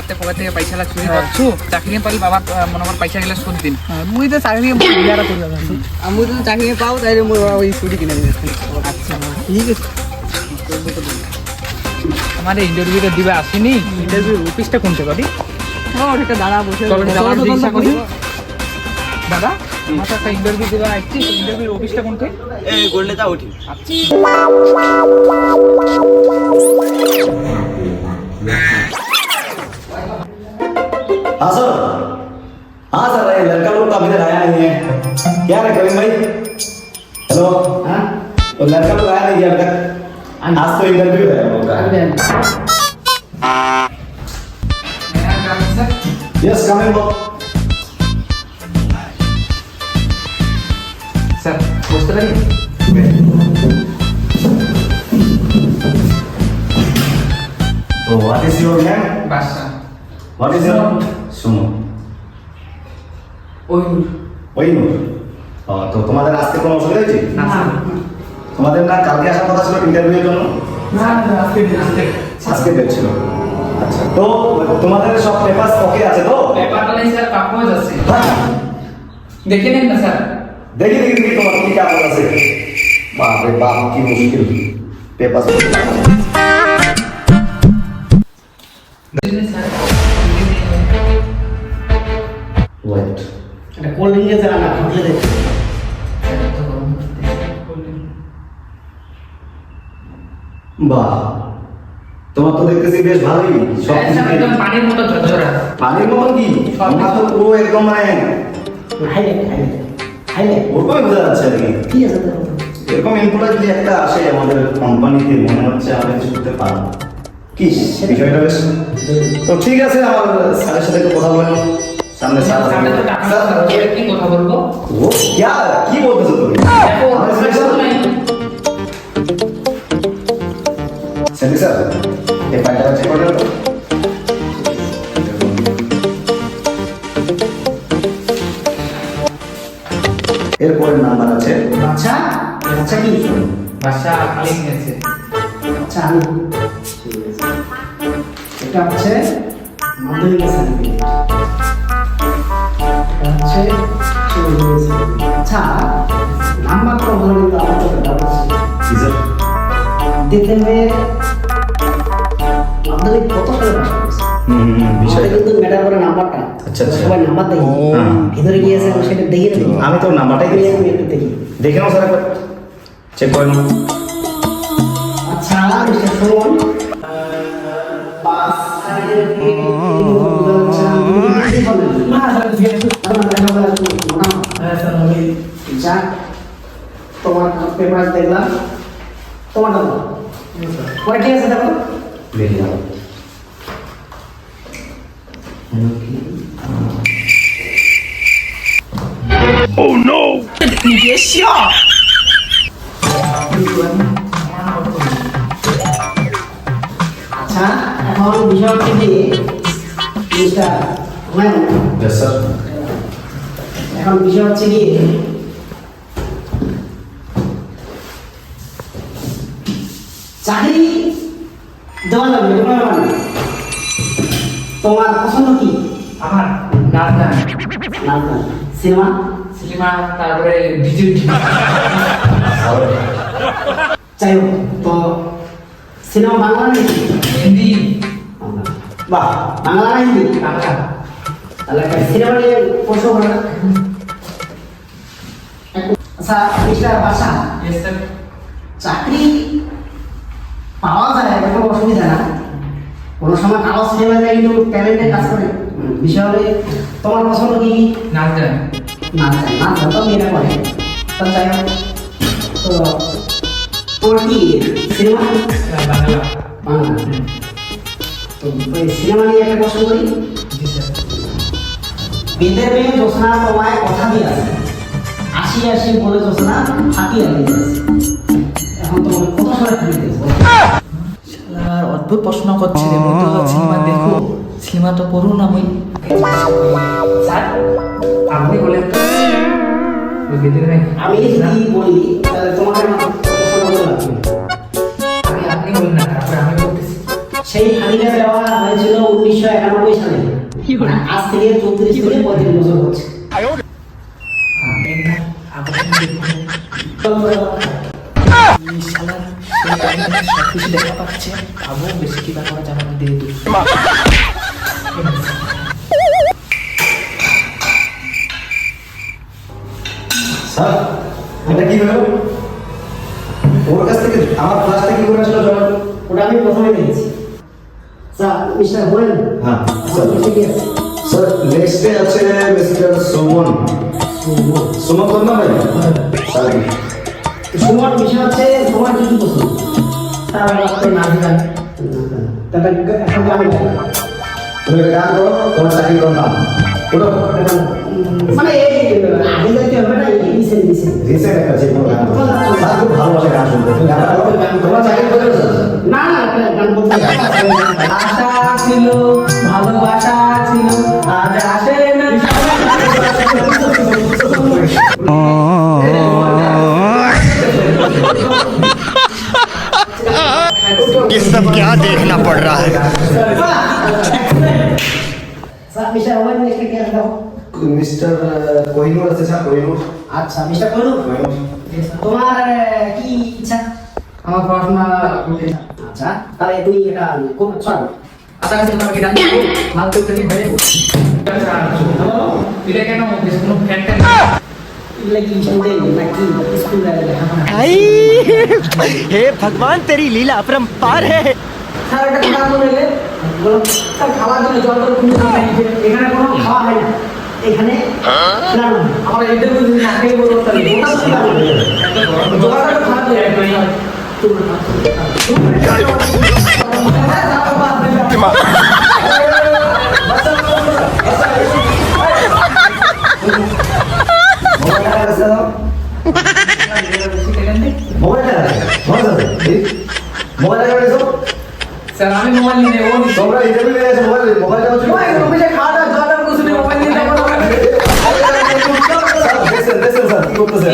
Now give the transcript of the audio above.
বাবাতে pocket থেকে পয়সা লাগ চুরি করছু চাকরি পারি বাবার আহ, মনে কর পয়সা গেলে সুদ দিন। মুই তো চাকরি বিয়াটা করি আমি যদি চাকরি পাও মোর বাবা ওই চুরি কিনে আচ্ছা ঠিক আছে। আমার ইন্টারভিউটা দিবে আসেনি ইন্টারভিউ অফিসটা কোনটা করি ও ওটা দাদা বসে চলো যাওয়ার তো তোমরা করি দাদা আমার তো একটা ইন্টারভিউ দিবা আসছি ইন্টারভিউর অফিসটা কোনটা? এই গোল্ডে যা উঠি हाँ सर हाँ सर ये लड़का लोग अभी तक आया नहीं है। क्या रहे करीम भाई? हेलो? हाँ? तो लड़का लोग आया नहीं है अब तक। आज तो इंटरव्यू है यस कमिंग बो सर कुछ पूछते रहिए So what is your name? Basha. What is your सुनो ওই ওই নূর ও, তো তোমাদের আসতে কোনো অসুবিধা হয়েছে? না। তোমাদের না কালকে আসার কথা ছিল ইন্টারভিউর জন্য? না না আজকে আজকে আজকে ডেট ছিল। আচ্ছা তো তোমাদের সব পেপার ওকে আছে তো? পেপারটা নেই স্যার কাগজ আছে হ্যাঁ। দেখে নেন না স্যার দেখি দেখি দেখি তোমার কি কাগজ আছে। বাপ রে বাপ কি মুশকিল। পেপার কোল্ড ড্রিঙ্কের না বাহ। তোমার তো দেখতেছি বেশ ভালোই। সব একদম পানির মতো ঝরঝরা। পানির মতন কি? তোমার তো পুরো একদম মানে হাইলে হাইলে হাইলে ওরকমই বোঝা যাচ্ছে আর কি। কি আছে এরকম এমপ্লয় যদি একটা আসে আমাদের কোম্পানিতে মনে হচ্ছে আমরা কিছু করতে পারব। কি বিষয়টা বেশ তো ঠিক আছে আমার স্যারের সাথে একটু কথা বলেন সামনে তো স্যার, কি কথা বলব? ও क्या কি তুমি? স্যার, এই চেক করে নাম্বার আছে। আচ্ছা আচ্ছা কি? আচ্ছা এটা হচ্ছে মাধ্যমিক সার্টিফিকেট হচ্ছে চৌধুরী certificate। আচ্ছা নাম্বার তো ভালো আমার তো ব্যাপার আছে। কি স্যার। দেখতে হবে মাধ্যমিক কত কিন্তু ম্যাটার করে নাম্বারটা। আচ্ছা, আচ্ছা। সবাই নাম্বার দেখি। ভিতরে গিয়েছে আমি সেটা দেখি আমি তো নাম্বারটাই দেখি। দেখি। নাও স্যার চেক করে নাও। আচ্ছা মিস্টার সুমন। পাস যাক তোমার পেপার দেখলাম তোমারটা দাও কয়টি আছে দেখো দেখে নাও আচ্ছা এখন বিষয় হচ্ছে কি? Mister Humayun Yes, sir. এখন বিষয় হচ্ছে কি চাকরি দেওয়া যাবে কোনো ব্যাপার না। তোমার পছন্দ কি আমার নাচ গান নাচ গান সিনেমা সিনেমা তারপরে ডিজিটাল যাই হোক তো সিনেমা বাংলা না হিন্দি হিন্দি বাংলা। বাহ বাংলা না হিন্দি বাংলা তাহলে একটা সিনেমা নিয়ে প্রশ্ন করে না? আচ্ছা মিস্টার বাসা চাকরি পাওয়া যায় কোনো অসুবিধা না। কোনো সময় কাগজ ফেলে যায় কিন্তু ট্যালেন্টে কাজ করে। বিষয় হলে তোমার পছন্দ কি কি? নাচ গান নাচ গান নাচ গান তো মেয়েরা করে। তো যাই হোক তো তোমার কি সিনেমা? বাংলা। বাংলা। তো সিনেমা নিয়ে একটা প্রশ্ন করি। বেদের মেয়ে জোসনা তোমায় কথা দিয়ে আছে। আসি আসি বলে ফাঁকি লাগিয়ে দিয়েছে এখন তোমার কত দিয়েছে শালার অদ্ভুত প্রশ্ন করছে রে বলতে সিনেমা দেখো। সিনেমা তো পড়ুন আমি স্যার আপনি বলেন আমি যদি বলি তাহলে তোমাকে আমার কত সময় লাগবে আমি আপনি বলেন না তারপরে আমি বলতেছি সেই ফাঁড়িটা দেওয়া হয়েছিল উনিশশো একানব্বই মানে আজ থেকে চৌত্রিশ পঁয়ত্রিশ বছর হচ্ছে। দেখা পাচ্ছে বেশি কি ব্যাপার জানা দিয়ে স্যার এটা কি হলো? ওর কাছ থেকে আমার ক্লাস থেকে করে আসলো ওটা আমি প্রথমে দেখেছি। স্যার মিস্টার বলেন। হ্যাঁ স্যার। আছে? নেক্সটে আছে মিস্টার সুমন। সুমন। কোন নাম ভাই? স্যার। সুমন বিষয় হচ্ছে তোমার কি কি পছন্দ? তার আপনি নাচ গান। এখন গান গাই। তুমি একটা গান করো তোমার চাকরি করো নাম ওটা মানে এই আগে যাইতে হবে না এই রিসেন্ট রিসেন্ট রিসেন্ট একটা যে কোনো গান করো। স্যার খুব ভালোবাসে গান শুনতে তুমি গান করো তোমার চাকরি করে স্যার না না একটা গান বলতে আশা ছিল ভালোবাসা ছিল আজ আসে না ये सब क्या देखना पड़ रहा है স্যার মিস্টার ওয়েন একটা কি দাও মিস্টার কোহিনুর আছে স্যার কোহিনুর আচ্ছা মিস্টার কোনু তোমার আহ, কি ইচ্ছা আমার পড়াশোনা করতে আচ্ছা তাহলে তুমি এটা কোন সরি আশা আছে তোমাকে ডান মাল তো তুমি হয়ে এটা কেন বেশ কোনো ফ্যান ট্যান এগুলা কি স্টুডেন্ট নাকি স্কুল লেখাপড়া आई हे भगवान तेरी लीला अपरंपार है স্যার এটা খারাপ বলে বলো স্যার খাওয়ার জন্য জল টল কিনে এখানে কোনো খাওয়া হয় না। এখানে না না আমার এদের বুঝি না খেয়ে বলব তাহলে জলটা খারাপ হয়ে যায় মোবাইলটা কাছে দাও মোবাইলটা মোবাইল দাও স্যার আমি মোবাইল নিয়ে নেব তোমরা ইন্টারভিউ নিয়ে এসে মোবাইল মোবাইলটা হচ্ছে খাওয়া দাওয়া জল খাটা কিছু নেই মোবাইল নিয়ে যাব স্যার কি করতেছে